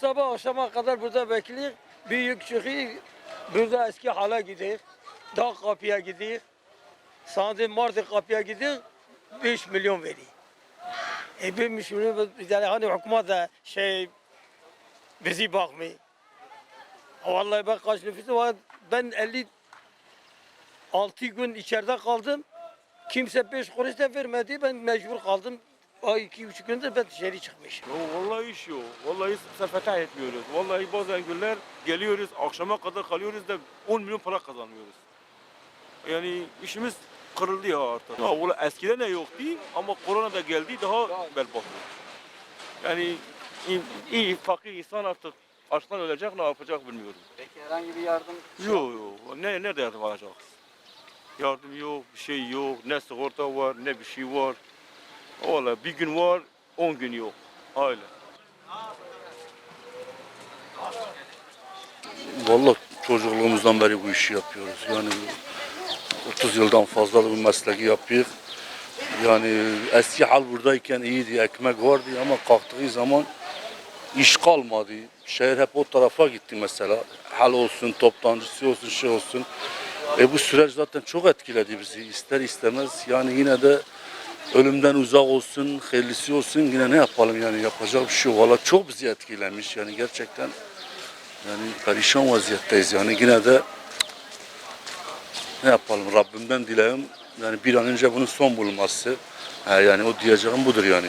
sabah akşama kadar burada bekliyor. Büyük çıkıyor. Burada eski hala gidiyor. Dağ kapıya gidiyor. Sandı Mardin kapıya gidiyor. 5 milyon veriyor. E 5 milyon yani hani hükümet de şey bizi bakmıyor. Vallahi ben kaç nüfusu var. Ben 56 gün içeride kaldım. Kimse 5 kuruş da vermedi. Ben mecbur kaldım. Ay iki üç gündür ben dışarı çıkmışım. Ya vallahi iş yok. Vallahi sefete etmiyoruz. Vallahi bazen günler geliyoruz, akşama kadar kalıyoruz da 10 milyon para kazanıyoruz. Yani işimiz kırıldı ya artık. Ya valla eskiden de yoktu ama korona da geldi daha berbat oldu. Yani iyi, iyi fakir insan artık açtan ölecek ne yapacak bilmiyorum. Peki herhangi bir yardım Yok yok. Ne, nerede yardım alacağız? Yardım yok, bir şey yok. Ne sigorta var, ne bir şey var. Valla bir gün var, on gün yok. Öyle. Vallahi çocukluğumuzdan beri bu işi yapıyoruz. Yani 30 yıldan fazla bu mesleği yapıyoruz. Yani eski hal buradayken iyiydi, ekmek vardı ama kalktığı zaman iş kalmadı. Şehir hep o tarafa gitti mesela. Hal olsun, toptancısı olsun, şey olsun. E bu süreç zaten çok etkiledi bizi. İster istemez yani yine de ölümden uzak olsun, hayırlısı olsun yine ne yapalım yani yapacak bir şey. Valla çok bizi etkilemiş yani gerçekten yani perişan vaziyetteyiz yani yine de ne yapalım Rabbimden dileğim yani bir an önce bunun son bulması. Yani o diyeceğim budur yani.